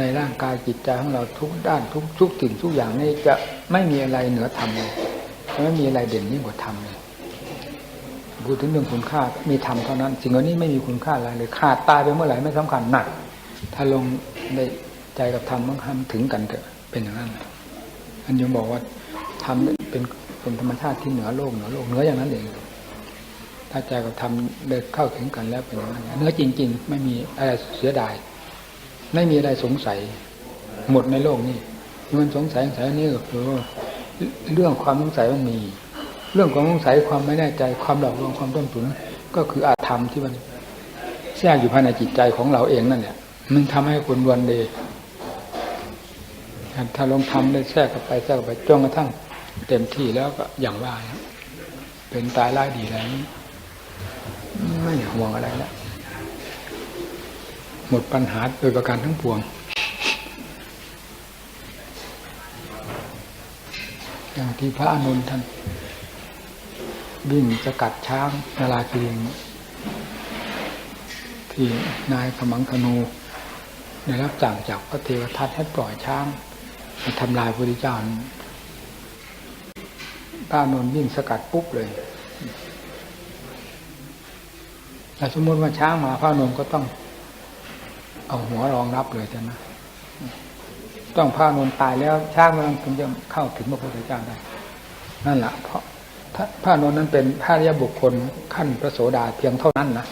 ในร่างกายจิตใจของเราทุกด้านทุกทุกสิ่งทุกอย่างนี่จะไม่มีอะไรเหนือธรรมเลยไม่มีอะไรเด่นยิ่งกว่าธรรมเลยพูดถึงเรื่องคุณค่ามีธรรมเท่านั้น สิ่งเหล่านี้ไม่มีคุณค่าอะไรเลยขาดตายไปเมื่อไหร่ไม่สำคัญหนัก ถ้าลงในใจกับธรรมต้องทำถึงกันเถอะเป็นอย่างนั้นอันยมบอกว่าธรรมเป็นเป็นธรรมชาติที่เหนือโลกเหนือโลกเหนืออย่างนั้นเองถ้าใจกับธรรมเดินเข้าถึงกันแล้วเป็นอย่างนั้นเนื้อจริง ๆ ไม่มีอะไรเสียดาย ไม่มีอะไรสงสัย หมดในโลกนี้มันสงสัยสงสัยนี่ก็คือว่าเรื่องความสงสัยมันมี เรื่องความสงสัยความไม่แน่ใจความหลอกลวงความต้มตุ๋นก็คืออาธรรมที่มันแทรกอยู่ภายในจิตใจของเราเองนั่นแหละมันทำให้คนวนเดถ้าลองทำได้แทรกเข้าไปแทรกเข้าไปจนกระทั่งเต็มที่แล้วก็อย่างว่าเป็นตายร้ายดีแล้วไม่ห่วงอะไรแล้ว หมดปัญหาโดยประการทั้งปวงอย่างที่พระอานนท่านวิ่งสกัดช้างนาลาคีริงที่นายขมังธนูได้รับสั่งจากพระเทวทัตให้ปล่อยช้างมาทำลายพระพุทธเจ้าพระอานนวิ่งสกัดปุ๊บเลยแต่สมมติว่าช้างมาพระอานนก็ต้อง เอาหัวรองรับเลยใช่ไหมต้องพานนตายแล้วช้างมันถึงจะเข้าถึงพระพุทธเจ้าได้ นั่นแหละเพราะพระนนนั้นเป็นพระยาบุคคลขั้นพระโสดาเพียงเท่านั้นนะ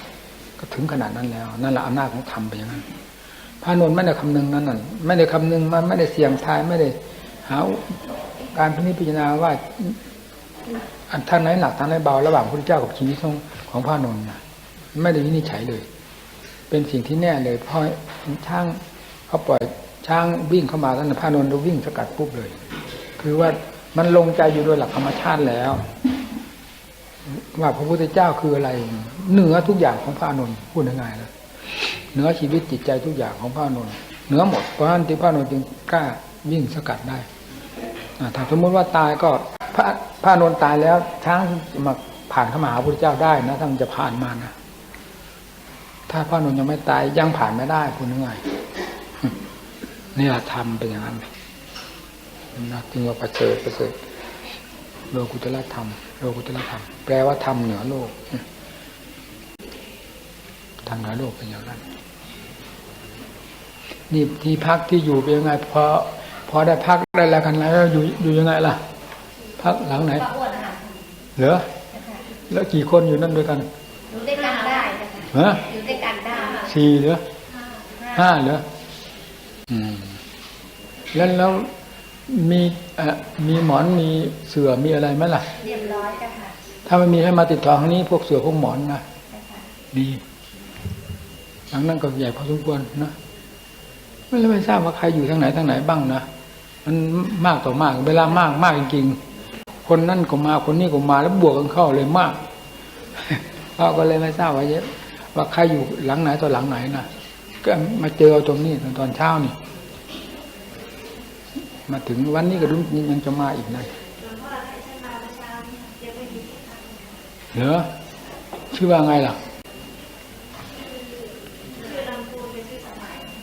ก็ถึงขนาดนั้นแล้ว นั่นแหละอำนาจของธรรมไปอย่างนั้นพระนนไม่ได้คำนึงนั้นนั่นไม่ได้คำนึงมันไม่ได้เสี่ยงทายไม่ได้หาการพิจารณาว่าอันทางไหนหนักทางไหนเบาระหว่างพระพุทธเจ้ากับชีวิตของของพระนนนะไม่ได้วินิจฉัยเลย เป็นสิ่งที่แน่เลยพอช้างเขาปล่อยช้างวิ่งเข้ามาท่านพระนนท์วิ่งสกัดปุ๊บเลย คือว่ามันลงใจอยู่โดยหลักธรรมชาติแล้ว ว่าพระพุทธเจ้าคืออะไร เหนือทุกอย่างของพระนนท์พูดง่ายๆนะเหนือชีวิตจิตใจทุกอย่างของพระนนท์เหนือหมดเพราะนั้นที่พระนนท์จึงกล้าวิ่งสกัดได้ถ้าสมมติว่าตายก็พระพระนนท์ตายแล้วช้างมาผ่านเข้ามาหาพระพุทธเจ้าได้นะถ้ามันจะผ่านมานะ ถ้าพระนนท์ยังไม่ตายยังผ่านไม่ได้คุณยังไงนี่แหละทำเป็นอย่างนั้นนะจึงว่าประเสริฐประเสริฐโลกุตละธรรมโลกุตละธรรมแปลว่าธรรมเหนือโลกธรรมเหนือโลกเป็นอย่างนั้น นี่ที่พักที่อยู่เป็นยังไงพอพอได้พักได้แล้วกันแล้วอยู่อยู่ยังไงล่ะ พักหลังไหนเหรอแล้วกี่คนอยู่นั่นด้วยกันอยู่ด้วยกันได้นะคะฮะอยู่ ด้วยกันได้สี่เหรอห้าเหรออืมแล้วแล้วมีเอ่อมีหมอนมีเสื่อมีอะไรไหมล่ะเรียบร้อยจ้ะค่ะถ้ามันมีให้มาติดต่อทางนี้พวกเสือพวกหมอนนะจ้ะค่ะดีหลังนั้นก็ใหญ่พอสมควรนะไม่แล้วไม่ทราบว่าใครอยู่ทางไหนทางไหนบ้างนะมันมากต่อมาก เวลามากมากจริงๆ คนนั่นก็มาคนนี้ก็มาแล้วบวกกันเข้าเลยมากเพราะก็เลยไม่ทราบว่าเยอะ ว่าใครอยู่หลังไหนต่อหลังไหนนะก็มาเจอตรงนี้ตอนตอนเช้านี่ มาถึงวันนี้ก็รุ้ยังจะมาอีกนะเหรอชื่อว่าไงล่ะ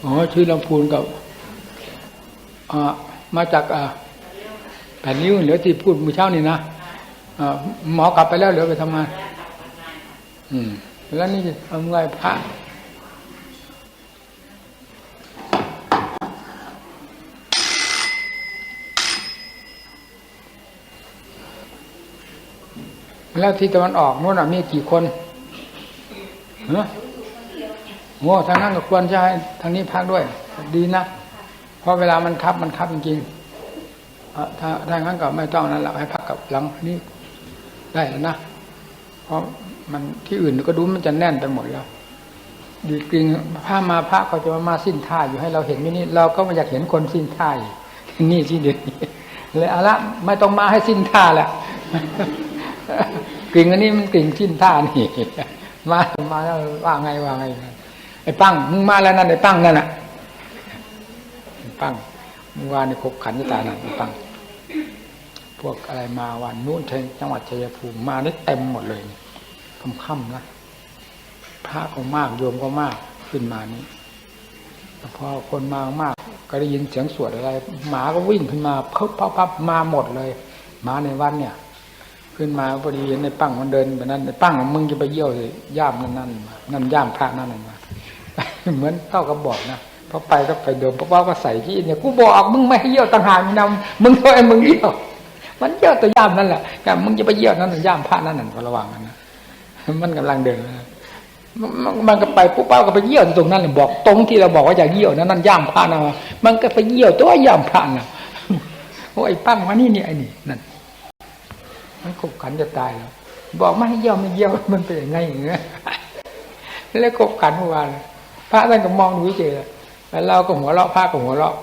อ๋อชื่อลำพูนกับอ่ามาจากอ่าแผ่นนิ้วเหลือที่พูดมือเช้านี่นะหมอกลับไปแล้วเหลือไปทำงาน อืม แล้วนี่ทำไงพระแล้วที่ตะวันออกโน่นน่ะมีกี่คนเนอะโง่ทางนั้นก็ควรจะให้ทางนี้พักด้วย ดีนะ เพราะเวลามันคับมันคับจริงๆถ้าถ้างั้นก็ไม่ต้องนั้นแหละให้พักกับหลังนี้ได้แล้วนะ เพราะ มันที่อื่นก็ดูมันจะแน่นไปหมดแล้วดีจริงผ้ามาพระก็จะมาสิ้นท่าอยู่ให้เราเห็นนี่นี่เราก็ไม่อยากเห็นคนสิ้นท่าอยู่นี่ที่เดียวนี้เลยเอาละไม่ต้องมาให้สิ้นท่าแหละกลิ่งอันนี้มันกลิ่งชิ้นท่านี่มามาแล้วว่าไงว่าไงไอ้ปั้งมึงมาแล้วนั่นไอ้ปั้งนั่นน่ะปั้งมื่อวานนี่คบขันที่ตานั่นไอ้ปั้งพวกอะไรมาวันนู้นเชจังหวัดชัยภูมิมาได้เต็มหมดเลย ค่ำๆนะพระก็มากโยมก็มากขึ้นมานี้พอคนมามากก็ได้ยินเสียงสวดอะไร หมาก็วิ่งขึ้นมาพับพับพับมาหมดเลยหมาในวัดเนี่ย ขึ้นมาพอดีเห็นในปั้งมันเดินแบบนั้นในปั้งมึงจะไปเยี่ยวเลยย่ามนั่นนั่นมานั่นย่ามพระนั่นนั่นมาเหมือนเต้ากับบอกนะพอไปก็ไปเดิมเพราะว่าก็ใส่ที่เนี่ยกูบอกมึงไม่ให้เยี่ยวต่างหากมึงนำมึงก็ไอ้มึงเยี่ยวมันเยี่ยวแต่ย่ามนั่นแหละแต่มึงจะไปเยี่ยวนั่นน่ะย่ามพระนั่นน่ะก็ระวังกันนะ มันกำลังเดินมันมันก็ไปปุ๊บป้าก็ไปเยี่ยวตรงนั้นเลยบอกตรงที่เราบอกว่าอย่าเยี่ยวนั่นนั่นย่ามพระนะมันก็ไปเยี่ยวตัวย่ามพระนะโอ้ไอ้ปั้งมานี่นี่ไอ้นี่นั่นมันขบขันจะตายแล้วบอกไม่ให้เยี่ยวไม่เยี่ยวมันเป็นยังไงอย่างเงี้ยแล้วขบขันเมื่อวานพระท่านก็มองดูเฉยแล้วเราก็หัวเราะพระก็หัวเราะ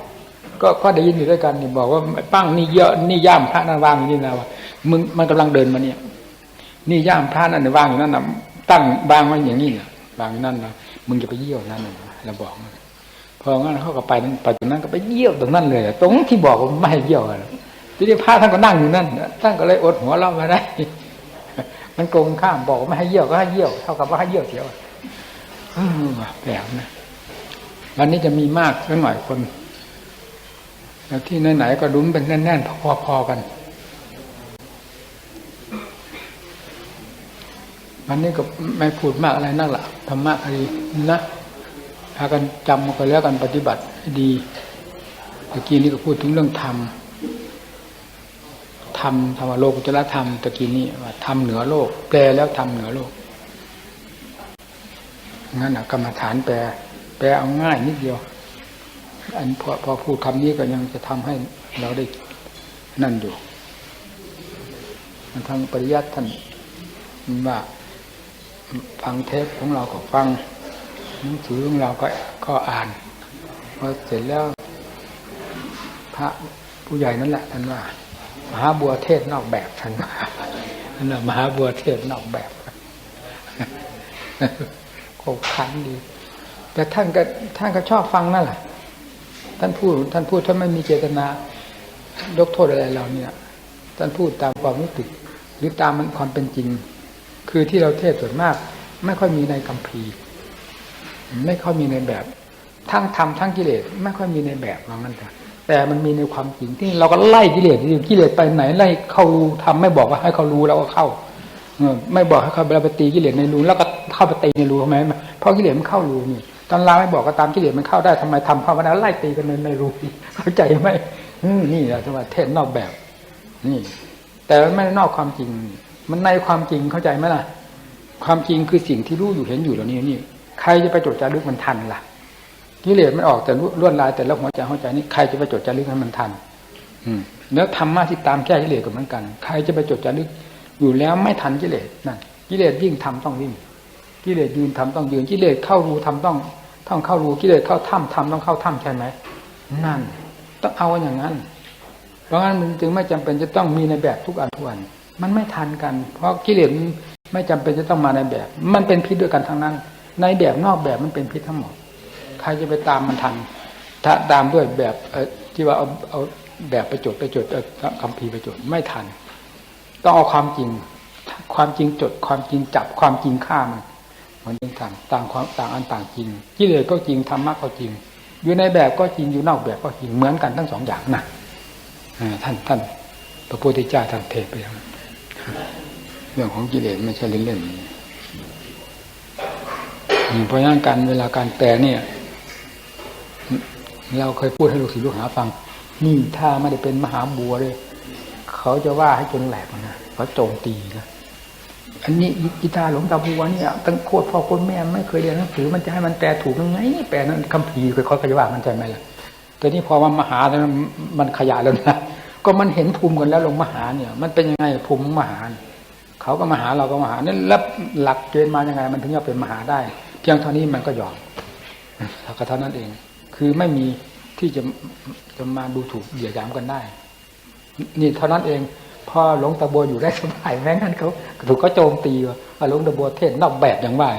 ก็ก็ได้ยินอยู่ด้วยกันนี่บอกว่าปั้งนี่เยอะนี่ย่ามพระนั่นวางอยู่นี่นะว่ามึงมันกำลังเดินมาเนี่ย นี่ย่ามพระนั่นนะวางอยู่นั่นนะตั้งวางไว้อย่างนี้เนี่ยวางอยู่นั่นนะมึงจะไปเยี่ยวนั่นเราบอกมันพองั้นเขาก็ไปนั้นไปตรงนั้นก็ไปเยี่ยวตรงนั้นเลยตรงที่บอกว่าไม่ให้เยี่ยวอะทีนี้พระท่านก็นั่งอยู่นั่นท่านก็เลยอดหัวเราะมาได้ มันโกงข้ามบอกไม่ให้เยี่ยวก็ให้เยี่ยวเท่ากับว่าให้เยี่ยวเสียวแปลกนะวันนี้จะมีมากสักหน่อยคนแล้วที่ไหนๆก็ดุ้มเป็นแน่นๆพอๆกัน วันนี้ก็ไม่พูดมากอะไรนักละธรรมะคดีนะพากันจำกันแล้วกันปฏิบัติดีเมื่อกี้นี้ก็พูดถึงเรื่องธรรมธรรมธรรมโลกุตละธรรมตะกี้นี้ว่าธรรมเหนือโลก แปลแล้วธรรมเหนือโลกงั้นนะกรรมฐานแปล แปลเอาง่ายนิดเดียว อันพอพอพูดคำนี้ก็ยังจะทำให้เราได้นั่นอยู่มันทางปริยัติท่านว่า ฟังเทปของเราก็ฟังหนังสือของเราก็ก็อ่านพอเสร็จแล้ว พระผู้ใหญ่นั่นแหละท่านว่ามหาบัวเทศนอกแบบท่านว่านั่นแหละมหาบัวเทศนอกแบบโคขันดี แต่ท่านก็ท่านก็ชอบฟังนั่นแหละท่านพูดท่านพูดท่านไม่มีเจตนายกโทษอะไรเราเนี่ย ท่านพูดตามความรู้สึกหรือตามมันความเป็นจริง คือที่เราเทศส่วนมาก ไม่ค่อยมีในคัมภีไม่ค่อยมีในแบบ ทั้งธรรมทั้งกิเลสไม่ค่อยมีในแบบว่างั้นแต่แต่มันมีในความจริงที่เราก็ไล่กิเลสกิเลสไปไหนไล่เข้ารูทำไม่บอกว่าให้เขารู้แล้วก็เข้าอไม่บอกให้เขาไปตีกิเลสในรูแล้วก็เข้าไปตีในรูทำไมเพราะกิเลสมันเข้ารูนี่ตอนลาไม่บอกก็ตามกิเลสมันเข้าได้ทำไมทำเข้ามาแล้วไล่ตีกันในในรูเข้าใจไหมนี่แหละที่ว่าเทศนอกแบบ นี่ แต่ไม่นอกความจริง มันในความจริงเข้าใจไหมล่ะ ความจริงคือสิ่งที่รู้อยู่เห็นอยู่เหล่านี้นี่ ใครจะไปจดจารึกมันทันล่ะกิเลสมันออกแต่ล้วดลายแต่ละหัวใจหัวใจนี่ใครจะไปจดจารึกให้มันทัน อืมแล้วธรรมะที่ตามแก้กิเลสก็เหมือนกัน ใครจะไปจดจารึกอยู่แล้วไม่ทันกิเลสนั่นกิเลสยิ่งทำต้องวิ่งกิเลสยืนทำต้องยืนกิเลสเข้ารูทำต้องต้องเข้ารูกิเลสเข้าถ้ำทำต้องเข้าถ้ำใช่ไหมนั่น ต้องเอาอย่างนั้น เพราะงั้นมันจึงไม่จำเป็นจะต้องมีในแบบทุกอันทุกอัน มันไม่ทันกัน เพราะกิเลสไม่จำเป็นจะต้องมาในแบบ มันเป็นพิษด้วยกันทั้งนั้น ในแบบนอกแบบมันเป็นพิษทั้งหมด ใครจะไปตามมันทันถ้าตามด้วยแบบเอที่ว่าเอาเอาแบบไปจดไปจดเออคำพีร์ไปจดไม่ทัน ต้องเอาความจริง ความจริงจด ความจริงจับความจริงฆ่ามันมันจึงทันต่างความต่างอันต่างจริงกิเลสก็จริงธรรมะก็จริง อยู่ในแบบก็จริงอยู่นอกแบบก็จริงเหมือนกันทั้งสองอย่างนะท่านท่านพระพุทธเจ้าท่านเทศไปอย่างนั้น เรื่องของกิเลสไม่ใช่เล่นๆเพราะงั้นการเวลาการแปลเนี่ย เราเคยพูดให้ลูกศิษย์ลูกหาฟัง นี่ถ้าไม่ได้เป็นมหาบัวเลยเขาจะว่าให้จนแหลกนะเขาโจมตีนะอันนี้กีตาหลวงตาบัวเนี่ยตั้งโคตรพ่อโคตรแม่ไม่เคยเรียนหนังสือมันจะให้มันแปลถูกยังไงแปลนั้นคำพีเคยเขาจะว่ามันใจไหมล่ะแต่นี่พอมันมหาแล้วมันขยายแล้วนะ ก็มันเห็นภูมิกันแล้วลงมหาเนี่ย มันเป็นยังไงภูมิมหาเขาก็มหาเราก็มหานี่แล้วหลักเกณฑ์มายังไง มันถึงจะเป็นมหาได้ เพียงเท่านี้มันก็ยอมก็เท่านั้นเอง คือไม่มีที่จะจะมาดูถูกเหยียดหยามกันได้ นี่เท่านั้นเองพอหลวงตาบัวอยู่ได้สบายแม้งั้นเขาถูกเขาโจมตีว่าหลวงตาบัวเทศนอกแบบอย่างว่า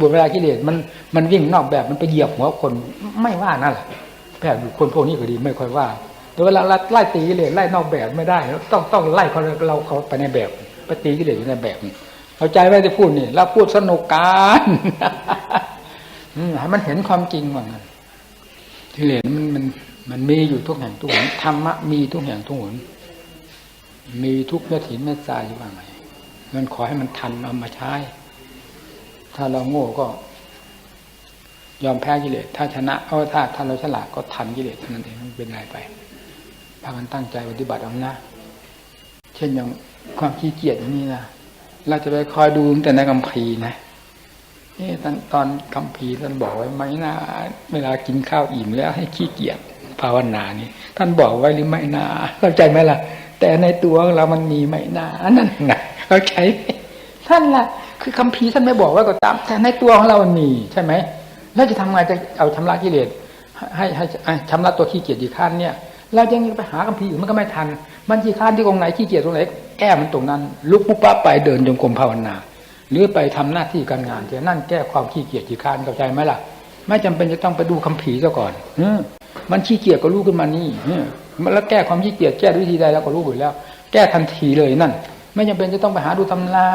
บุเวลากิเลสมันมันวิ่งนอกแบบมันไปเหยียบหัวคนไม่ว่านั่นแหละแบบอยู่คนพวกนี้ก็ดีไม่ค่อยว่า เวลาไล่ตีกิเลสไล่นอกแบบไม่ได้ต้องต้องไล่เขาเราเขาไปในแบบไปตีกิเลสอยู่ในแบบเข้าใจไหมที่พูดนี่เราพูดสนุกกันให้มันเห็นความจริงว่างั้นกิเลสมันมันมันมีอยู่ทุกแห่งทุกหนธรรมะมีทุกแห่งทุกหนมีทุกเม็ดหินเม็ดทรายอยู่ว่าไงมันขอให้มันทันเอามาใช้ ถ้าเราโง่ก็ ยอมแพ้กิเลสถ้าชนะเอาถ้าถ้าเราฉลาดก็ทันกิเลสเท่านั้นเองมันเป็นไรไป พากันตั้งใจปฏิบัติเอานะ เช่นอย่างความขี้เกียจอย่างนี้นะเราจะไปคอยดูตั้งแต่ในคำพีนะนี่ตอนตอนคำพีท่านบอกไว้ไหมนะเวลากินข้าวอิ่มแล้วให้ขี้เกียจภาวนานี่ท่านบอกไว้หรือไม่นาเข้าใจไหมล่ะ แต่ในตัวเรามันมีไหมนานั่นไงเข้าใจไหมท่านล่ะ คือคำพีร์ท่านไม่บอกไว่าก็ตาม แต่ในตัวของเรามันมีใช่ไหมแล้วจะทำไงจะเอาชำระกิเลสให้ให้ให้ชำระตัวขี้เกียจอีกขั้นเนี่ย เรายังไปหาคำพีร์อื่นมันก็ไม่ทัน มันขี้ข้านที่ตรงไหนขี้เกียจตรงไหนแก้มันตรงนั้น ลุกปุ๊บปั๊บไปเดินจงกรมภาวนา หรือไปทำหน้าที่การงานเท่านั่นแก้ความขี้เกียจขี้ข้านเข้าใจไหมล่ะ ไม่จำเป็นจะต้องไปดูคำผีซะก่อนอมันขี้เกียจก็รู้ขึ้นมานี่เออมันแล้วแก้ความขี้เกียจแก้ด้วยวิธีใดเราก็รู้อยู่แล้ว แก้ทันทีเลยนั่น ไม่จำเป็นจะต้องไปหาดูตำรา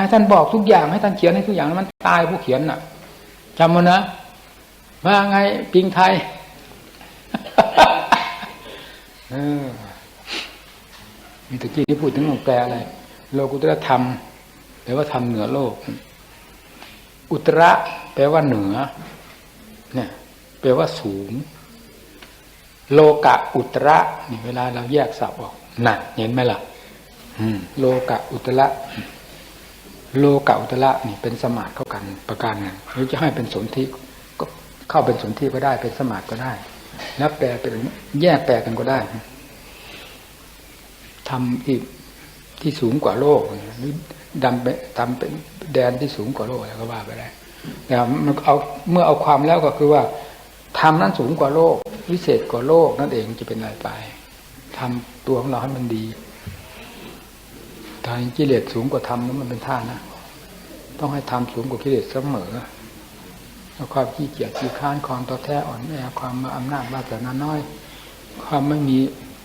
ให้ท่านบอกทุกอย่างให้ท่านเขียนให้ทุกอย่างมันตายผู้เขียนน่ะจำมันนะว่าไงปิงไทย เออมีตะกี้ที่พูดถึงแปลอะไรโลกุตระธรรมแปลว่าธรรมเหนือโลก อุตระแปลว่าเหนือ เนี่ยแปลว่าสูง โลกะอุตระนี่เวลาเราแยกศัพท์ออกหนั่นเห็นไหมล่ะอืมโลกะอุตระโลกะอุตระนี่เป็นสมาธิเข้ากันประการหนึ่งหรือจะให้เป็นสนธิก็เข้าเป็นสนธิก็ได้เป็นสมาธิก็ได้ แล้วแปลเป็นแยกแปลกันก็ได้ทำที่ที่สูงกว่าโลกหรือดำไปทำเป็นแดนที่สูงกว่าโลกอะไรก็ว่าไปได้แต่มันเอาเมื่อเอาความแล้วก็คือว่าทำนั้นสูงกว่าโลก วิเศษกว่าโลกนั่นเองจะเป็นอะไรไปทำตัวของเราให้มันดีทางกิเลสสูงกว่าธรรมนั้นมันเป็นท่านะ ต้องให้ทำสูงกว่ากิเลสเสมอ ความขี้เกียจขี้ค้านความต่อแท้อ่อนแอความมาอำนาจวาสนาน้อย ความไม่มี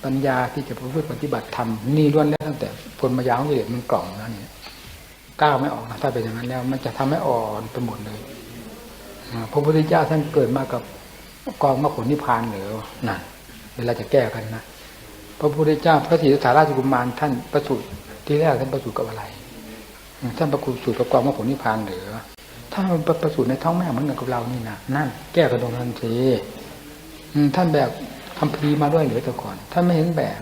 ปัญญาที่จะประพฤติปฏิบัติธรรมนี่ล้วนแล้วตั้งแต่ผลมายาวกิเลสมันกล่องนั่นเนี่ยก้าวไม่ออกนะถ้าเป็นอย่างนั้นแล้ว มันจะทำให้อ่อนไปหมดเลยพระพุทธเจ้าท่านเกิดมากับกองมรรคผลนิพพานเหรือนั่นเวลาจะแก้กันนะพระพุทธเจ้าพระศรีสัทธาราชกุมารท่านประสูติที่แรกท่านประสูติกับอะไรท่านประสูติกับกองมรรคผลนิพพานเหรือ ถ้ามันประสูติในท้องแม่เหมือนกับเรานี่นะนั่น แก้กันตรงนั้นสิท่านแบบคำพีมาด้วยหรือแต่ก่อน ท่านไม่เห็นแบบ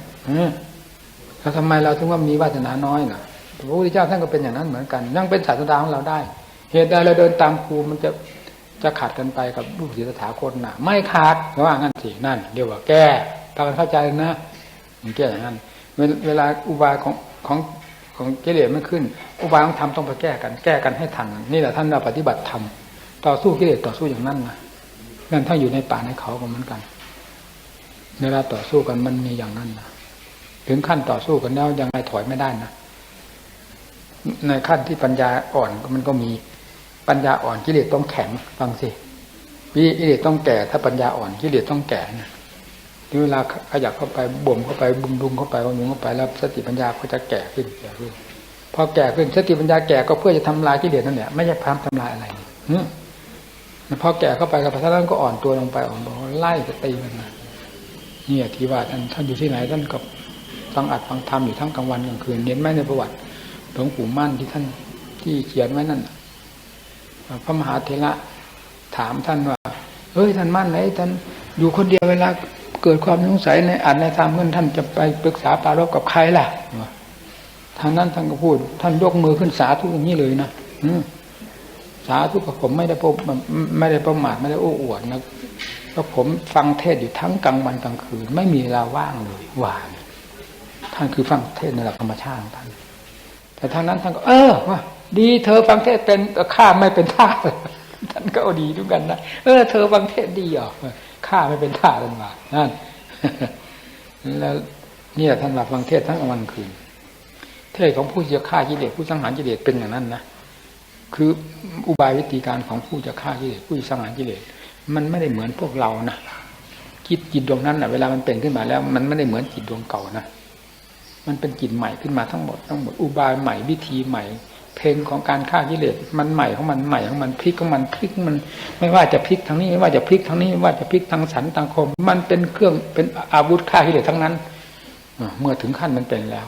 แล้วทำไมเราถึงว่ามีวาสนาน้อยน่ะพระพุทธเจ้าท่านก็เป็นอย่างนั้นเหมือนกันยังเป็นศาสดาของเราได้ เหตุใดเราเดินตามครูมันจะจะขาดกันไปกับรูปศีลถาคตน่ะ ไม่ขาดเพราะว่างั้นสินั่นเรียกว่าแก้ตามเข้าใจนะมันแก้อย่างนั้น เวลาอุบายของของ ของกิเลสไมันขึ้น อุบายของธรรมต้องไปแก้กัน แก้กันให้ทัน นี่แหละท่านเราปฏิบัติธรรมต่อสู้กิเลสต่อสู้อย่างนั้นนะนั่นถ้าอยู่ในป่าในเขาก็เหมือนกันเวลาต่อสู้กันมันมีอย่างนั้นนะถึงขั้นต่อสู้กันแล้วยังไงถอยไม่ได้นะในขั้นที่ปัญญาอ่อนมันก็มีปัญญาอ่อนกิเลสต้องแข็งฟังสิกิเลสต้องแก่ ถ้าปัญญาอ่อนกิเลสต้องแก่นะ เวลาขยับเข้าไปบ่มเข้าไปบุมดุงเข้าไปบำรุงเข้าไปแล้วสติปัญญาก็จะแก่ขึ้นแก่ขึ้นพอแก่ขึ้นสติปัญญาแก่ก็เพื่อจะทำลายกิเลสนั่นแหละไม่ใช่พามทำลายอะไรพอแก่เข้าไปกับพระท่านก็อ่อนตัวลงไปอ่อนตัวไล่จะตีมันมาเนี่ยที่ว่าท่านท่านอยู่ที่ไหนท่านก็ฟังอัดฟังธรรมอยู่ทั้งกลางวันกลางคืนเน้นไหมในประวัติหลวงปู่มั่นที่ท่านที่เขียนไว้นั่นพระมหาเถระถามท่านว่าเฮ้ยท่านมั่นไหนท่านอยู่คนเดียวเวลา เกิดความสงสัยในอัดในธรรมเพื่อนท่านจะไปปรึกษาปรารบกับใครล่ะทางนั้นท่านก็พูด ท่านยกมือขึ้นสาธุอย่างนี้เลยนะสาธุกับผมไม่ได้พบไม่ได้ประมาทไม่ได้โอ้อวดนะแล้วผมฟังเทศอยู่ทั้งกลางวันกลางคืน ไม่มีเวลาว่างเลยว่างท่านคือฟังเทศในหลักธรรมชาติของท่าน แต่ทางนั้นท่านก็ เออว่าดีเธอฟังเทศเป็นข้าไม่เป็นท่าท่านก็ดีด้วยกันนะเออ เธอฟังเทศดีอะ ข้าไม่เป็นท่าท่านว่านั่นแล้วเนี่ยท่านว่าฟังเทศทั้งกลางวันคืน เทศของผู้จะฆ่ากิเลสผู้สังหารกิเลสเป็นอย่างนั้นนะคืออุบายวิธีการของผู้จะฆ่ากิเลสผู้สังหารกิเลสมันไม่ได้เหมือนพวกเรานะจิตจิตดวงนั้นนะเวลามันเป็นขึ้นมาแล้ว มันไม่ได้เหมือนจิตดวงเก่านะมันเป็นจิตใหม่ขึ้นมาทั้งหมดทั้งหมดอุบายใหม่วิธีใหม่ เพลงของการฆ่ากิเลสมันใหม่ของมันใหม่ของมันพลิกของมันพลิกมัน ไม่ว่าจะพลิกทางนี้ไม่ว่าจะพลิกทางนี้ไม่ว่าจะพลิกทางสันทางคม มันเป็นเครื่องเป็นอาวุธฆ่ากิเลสทั้งนั้นเมื่อถึงขั้นมันเป็นแล้ว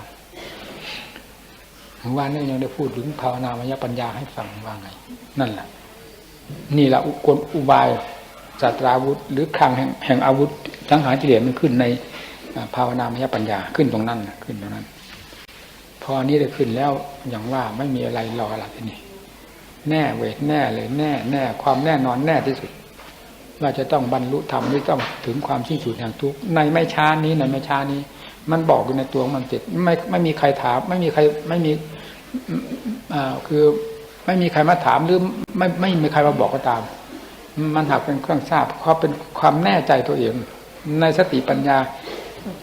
เมื่อวานนี้ยังได้พูดถึงภาวนามยปัญญาให้ฟังว่าไง นั่นแหละนี่แหละอุกลอุบายจัตราวุธ หรือคลังแห่งแห่งอาวุธสังหารกิเลสมันขึ้นในภาวนามยปัญญาขึ้นตรงนั้นขึ้นตรงนั้น พอนี้ได้ขึ้นแล้วอย่างว่าไม่มีอะไรรอละทีนี้แน่เวทแน่เลยแน่แน่ความแน่นอนแน่ที่สุดว่าจะต้องบรรลุธรรมหรือต้องถึงความสิ้นสุดแห่งทุกข์ในไม่ช้านี้ในไม่ช้านี้ มันบอกอยู่ในตัวมันติดไม่ไม่มีใครถาม ไม่มีใครไม่มีอ่าคือไม่มีใครมาถามหรือไม่ไม่มีใครมาบอกก็ตาม มันหากเป็นเครื่องทราบเพราะเป็นความแน่ใจตัวเอง ในสติปัญญา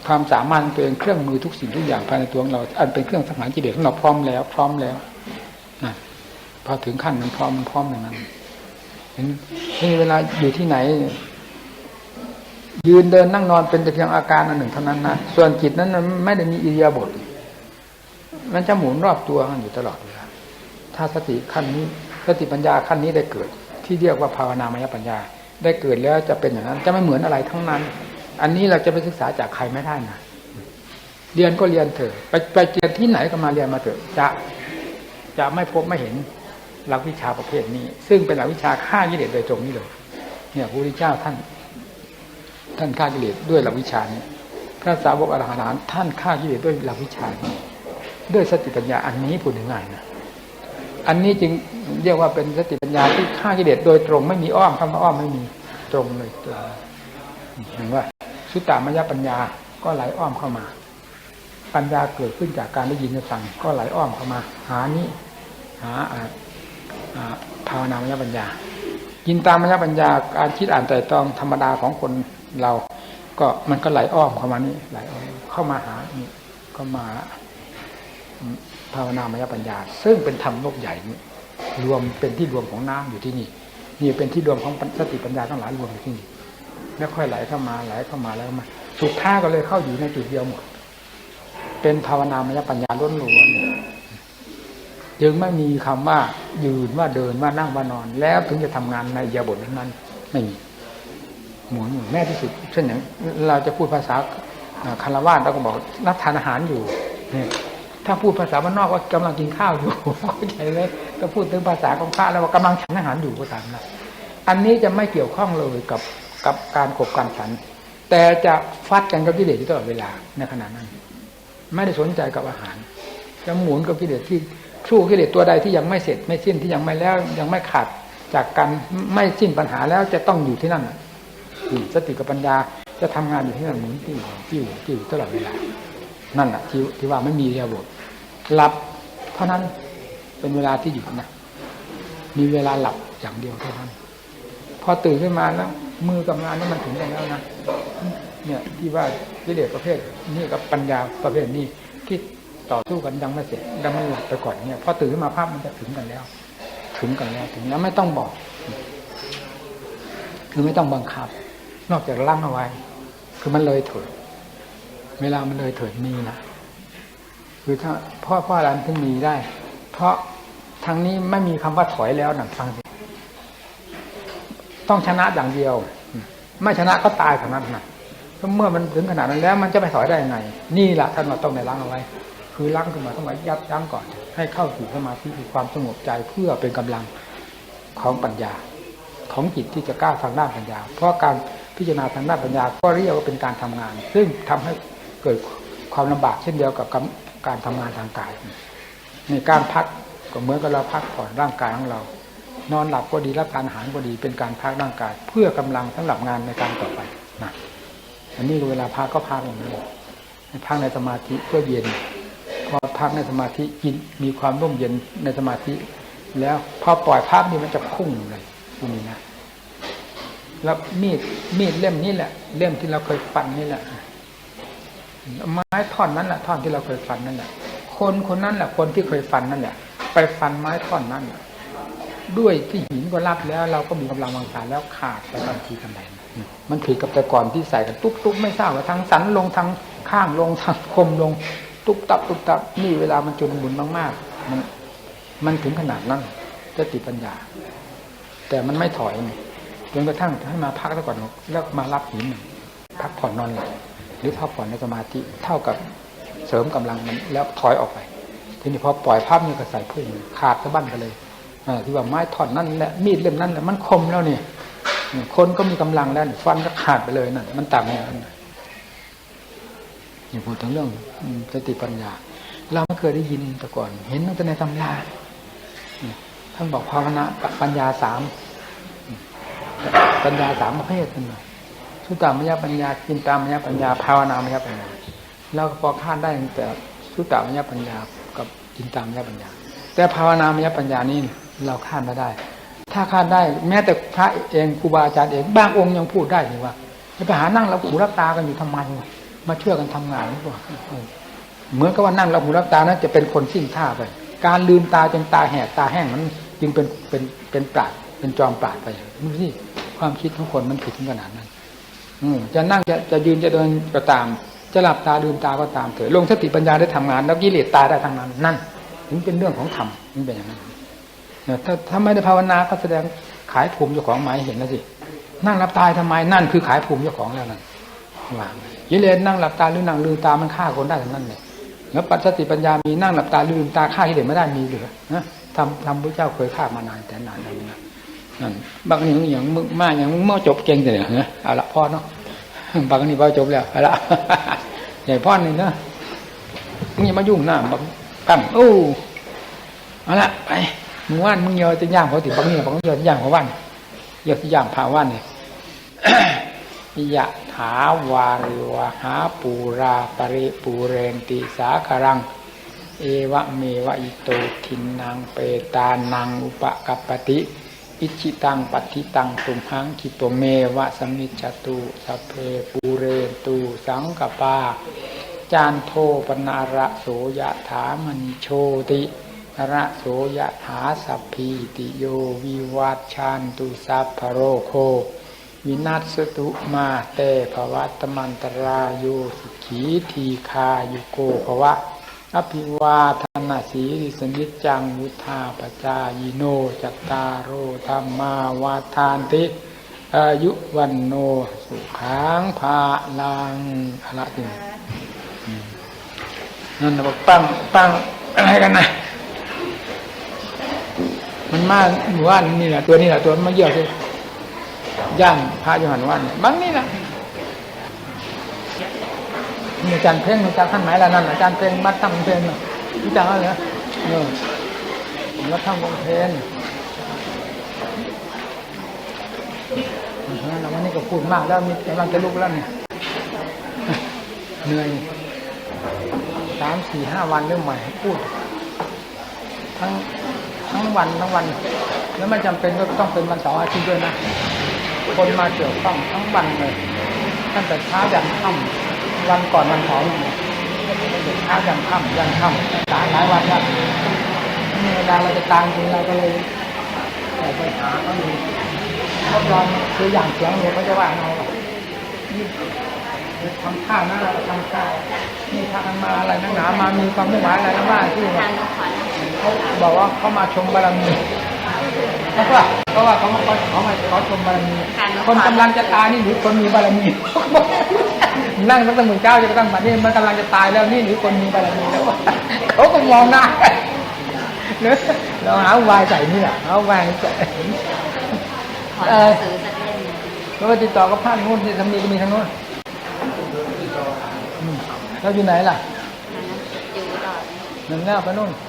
ความสามารถของตัวเองเครื่องมือทุกสิ่งทุกอย่างภายในตัวของเรา อันเป็นเครื่องสังหารกิเลสของเราพร้อมแล้ว พร้อมแล้วนะพอถึงขั้นมันพร้อมมันพร้อมอย่างนั้นเห็นนี่เวลาอยู่ที่ไหน ยืนเดินนั่งนอนเป็นแต่เพียงอาการอันหนึ่งเท่านั้นนะส่วนจิตนั้นมันไม่ได้มีอิริยาบถมันจะหมุนรอบตัวมันอยู่ตลอดเวลาถ้าสติขั้นนี้สติปัญญาขั้นนี้ได้เกิด ที่เรียกว่าภาวนามยปัญญา ได้เกิดแล้วจะเป็นอย่างนั้น จะไม่เหมือนอะไรทั้งนั้น อันนี้เราจะไปศึกษาจากใครไม่ได้นะเรียนก็เรียนเถอะไปไปเรียนที่ไหนก็มาเรียนมาเถอะจะจะไม่พบไม่เห็นหลักวิชาประเภทนี้ ซึ่งเป็นหลักวิชาฆ่ากิเลสโดยตรงนี้เลย เนี่ยพระพุทธเจ้าท่าน ท่านฆ่ากิเลสด้วยหลักวิชานี้พระสาวกอรหันต์ท่านฆ่ากิเลสด้วยหลักวิชานี้ด้วยสติปัญญาอันนี้พูดง่ายนะอันนี้จึงเรียกว่าเป็นสติปัญญาที่ฆ่ากิเลสโดยตรง ไม่มีอ้อมคำว่าอ้อมไม่มีตรงเลยตรงเห็นว่า สุตตามยปัญญาก็ไหลอ้อมเข้ามา ปัญญาเกิดขึ้นจากการได้ยินได้ฟังก็ไหลอ้อมเข้ามา หานี้หาภาวนามยปัญญายินตามยปัญญาการคิดอ่านแต่ตรองธรรมดาของคนเรา ก็มันก็ไหลอ้อมเข้ามานี่ไหลอ้อมเข้ามาหานี่ก็มาภาวนามยปัญญา ซึ่งเป็นธรรมโลกใหญ่นี่รวมเป็นที่รวมของน้ำอยู่ที่นี่นี่เป็นที่รวมของสติปัญญาทั้งหลายรวมอยู่ที่นี่ แล้วค่อยไหลเข้ามาไหลเข้ามาแล้วมาสุดท้ายก็เลยเข้าอยู่ในจุดเดียวหมด เป็นภาวนามยปัญญาล้วนๆจึงไม่มีคำว่ายืนว่าเดินว่านั่งว่านอน แล้วถึงจะทำงานในยาบทนั้นไม่มีหมุนแม่ที่สุดเช่นอย่างเราจะพูดภาษาคารวะเราก็บอกรับทานอาหารอยู่เนี่ยถ้าพูดภาษาบ้านนอกว่ากำลังกินข้าวอยู่เข้าใจเลยก็พูดถึงภาษาของพระแล้วว่ากำลังฉันอาหารอยู่ก็ตามนะอันนี้จะไม่เกี่ยวข้องเลยกับ กับการขบการฉัน แต่จะฟัดกันกับกิเลสอยู่ตลอดเวลาในขณะนั้น ไม่ได้สนใจกับอาหารจะหมุนกับกิเลสที่สู้กิเลสตัวใดที่ยังไม่เสร็จไม่สิ้นที่ยังไม่แล้วยังไม่ขาดจากการไม่สิ้นปัญหาแล้วจะต้องอยู่ที่นั่นสติกับปัญญาจะทำงานอยู่ที่นั่นหมุนติ้วติ้วติ้วตลอดเวลานั่นแหละที่ที่ว่าไม่มีเรียบทหลับเท่านั้นเป็นเวลาที่หยุดนะมีเวลาหลับอย่างเดียวเท่านั้น พอตื่นขึ้นมาแล้ว มือกับงานนี่มันถึงกันแล้วนะเนี่ยที่ว่าวิเลศประเภทนี่กับปัญญาประเภทนี้ที่ต่อสู้กันยังไม่เสร็จยังไม่หลับไปก่อนเนี่ยพอตื่นขึ้นมาภาพมันจะถึงกันแล้ว ถึงกันแล้วถึงแล้วไม่ต้องบอก คือไม่ต้องบังคับ นอกจากลั่งเอาไว้ คือมันเลยเถิดเวลามันเลยเถิดมีนะคือถ้าพ่อพ่อรันถึงมีได้ เพราะทางนี้ไม่มีคำว่าถอยแล้วหนังฟังสิ ต้องชนะอย่างเดียว ไม่ชนะก็ตายเท่านั้นนะเมื่อมันถึงขนาดนั้นแล้ว มันจะไปถอยได้ยังไง นี่แหละท่านเราต้องในล้างเอาไว้ คือล้างขึ้นมาต้องไว้ยับยั้งก่อน ให้เข้าสู่สมาธิคือความสงบใจเพื่อเป็นกำลังของปัญญา ของจิตที่จะก้าวทางด้านปัญญา เพราะการพิจารณาทางด้านปัญญาก็เรียกว่าเป็นการทำงาน ซึ่งทำให้เกิดความลำบากเช่นเดียวกับการทำงานทางกายในการพักก็เหมือนกับเราพักผ่อนร่างกายของเรา นอนหลับก็ดีรับการอาหารก็ดีเป็นการพักร่างกาย เพื่อกำลังสำหรับงานในการต่อไปนะอันนี้เวลาพักก็พักอย่างนี้พักในสมาธิเพื่อเย็นพอพักในสมาธิกินมีความร่มเย็นในสมาธิ แล้วพอปล่อยภาพนี้มันจะพุ่งเลยตรงนี้นะแล้วมีดมีดเล่มนี้แหละ เล่มที่เราเคยฟันนี่แหละไม้ท่อนนั้นแหละท่อนที่เราเคยฟันนั่นแหละคนคนนั้นแหละคนที่เคยฟันนั่นแหละไปฟันไม้ท่อนนั้น ด้วยที่หินก็รับแล้ว เราก็มีกำลังวังชาแล้วขาดไปทันทีทันใดมันผิดกับแต่ก่อนที่ใส่กันตุ๊กตุ๊กไม่ทราบว่าทางสันลงทางข้างลงทางคมลง ตุ๊บตับตุ๊บตับนี่เวลามันจนบุญมากๆมันมันถึงขนาดนั้นสติปัญญา แต่มันไม่ถอยจนกระทั่งให้มาพักแล้วก่อนแล้วมารับหินพักผ่อนนอนหลับหรือพักผ่อนในสมาธิเท่ากับเสริมกำลังมันแล้วถอยออกไป ทีนี้พอปล่อยภาพนี้ก็ใส่พุ่งขาดสะบั้นกันเลย ที่ว่าไม้ท่อนนั่นแหละมีดเล่มนั้นแหละมันคมแล้วนี่คนก็มีกำลังแล้วฟันก็ขาดไปเลยนั่นมันต่างกันอย่าพูดถึงเรื่องสติปัญญา เราไม่เคยได้ยินแต่ก่อน เห็นตั้งแต่ในตำราท่านบอกภาวนาปัญญาสามปัญญาสามประเภทนั่นสุตตามยปัญญาจินตามยปัญญา ภาวนามยปัญญาเราก็พอข้านได้แต่สุตตามยปัญญา กับจินตามยปัญญา แต่ภาวนามยปัญญานี่ เราข้ามไม่ได้ ถ้าข้ามได้แม้แต่พระเองครูบาอาจารย์เองบางองค์ยังพูดได้เลยว่าจะไปหานั่งเราหูรับตากันอยู่ทำไมมาช่วยกันทำงานนี่กว่าเหมือนกับว่านั่งเราหูรับตานั้นจะเป็นคนสิ้นท่าไป การลืมตาจนตาแหกตาแห้งมันจึงเป็นเป็นเป็นปราดเป็นจอมปราดไปนี่สิความคิดของคนมันผิดถึงขนาดนั้น อืจะนั่งจะจะยืนจะเดินก็ตาม จะหลับตาลืมตาก็ตามเถอะลงสติปัญญาได้ทำงาน แล้วกิเลสตายได้ทางนั้นนั่น ถึงเป็นเรื่องของธรรมนี่เป็นอย่างนั้น ถ้าถ้าไม่ได้ภาวนาก็แสดงขายภูมิเจ้าของหมายเห็นแล้วสินั่งหลับตายทำไมนั่นคือขายภูมิเจ้าของแล้วนั่นวางกิเลสนั่งหลับตาหรือนั่งลืมตามันฆ่าคนได้ทั้งนั้นเลยแล้วปัจสติปัญญามีนั่งหลับตาลืมตาฆ่ากิเลสไม่ได้มีเหรือนะทำทำพระเจ้าเคยฆ่ามานานแต่นานแล้วนะนั่นบางอย่างอย่างมึงมากอย่างมึงเมื่อจบเก่งแต่เนี่ยนะเอาละพ่อเนาะบางนี่พอจบแล้วเอาละใหญ่พ่อนี่นะมึงอย่ามายุ่งหน้าบังตั้งโอ้เอาละไป มึงว่านมึงเยอะจะย่างเขาติบางเนี่บางเยอะจะย่างเขาว่านเยอะจะย่างพาว่านเนี่ยยะถาวาริวหาปูราปริปูเรนติสาคารัง เอวะเมวะอิโตทินนางเปตานังอุปกัปปติ อิชิตังปัติตังตุมหังคิปเมวะสมิจจตุสเพปูเรนตูสังกปา จานโทปนาระโสยะถามณิโชติ ระโสยะถาสัพพีติโยวิวัชชันตุสัพพโรโค วินัสตุมาเตภวัตมันตรายโยสุขีทีคายุโกภวะอภิวาทนาสีริสนิจังวุธาปจายโนจัตตารโอธรรมาวาทานติ อายุวันโนสุขังภาลังอะไรจริงนั่นนะบอกปั้งปั้งอะไรกันนะ มันมาหมู่บ้านนี่แหละตัวนี้แหละตัวมันมาเยี่ยวที่ย่านพระยหันวันบางนี่แหละมีอาจารย์เพ่งอาจารย์ท่านไหนล่ะนั่นอาจารย์เพ่งบัดทำเพลงน่ะรู้จักอะไรเหรอเออวัดทำวงเพลงนั่นนะวันนี้ก็พูดมากแล้วมีกำลังจะลุกแล้วเนี่ยเหนื่อยสามสี่ห้าวันเรื่องใหม่พูด ทั้ง ทั้งวันทั้งวัน แล้วไม่จำเป็นก็ต้องเป็นวันเสาร์อาทิตย์ด้วยนะ คนมาเกี่ยวข้องทั้งวันเลยตั้งแต่เช้ายันค่ำวันก่อนวันเสาร์เนี่ยตั้งแต่เช้ายันค่ำยันค่ำหลายหลายวันแล้วนี่เวลาเราจะตามจริงเราก็เลยไปหาเขาดูทดลองคืออย่างเสียงเลยเขาจะว่าเรา ทำข้าวนะเราทำข้าวนี่ทำมาอะไรนักหนามามีความมุ่งหมายอะไรนักว่าที่เขาบอกว่าเขามาชมบารมีเพราะว่าเพราะว่าเขามาเขาเขามาเขาชมบารมีคนกำลังจะตายนี่หรือคนมีบารมีนั่งตั้งแต่หมื่นเก้าจะตั้งบัดนี้มันกำลังจะตายแล้วนี่หรือคนมีบารมีแล้วเขาก็มองหน้าเนอะเราหาอุบายใส่นี่แหละหาอุบายใส่ขออแล้วติดต่อกับพระนู้นที่ทำดีก็มีทางนู้น เราอยู่ไหนล่ะอยู่ต่อหนึ่งหน้าไปนู่นพ่อคะพ่อคะอยู่ตรงนี้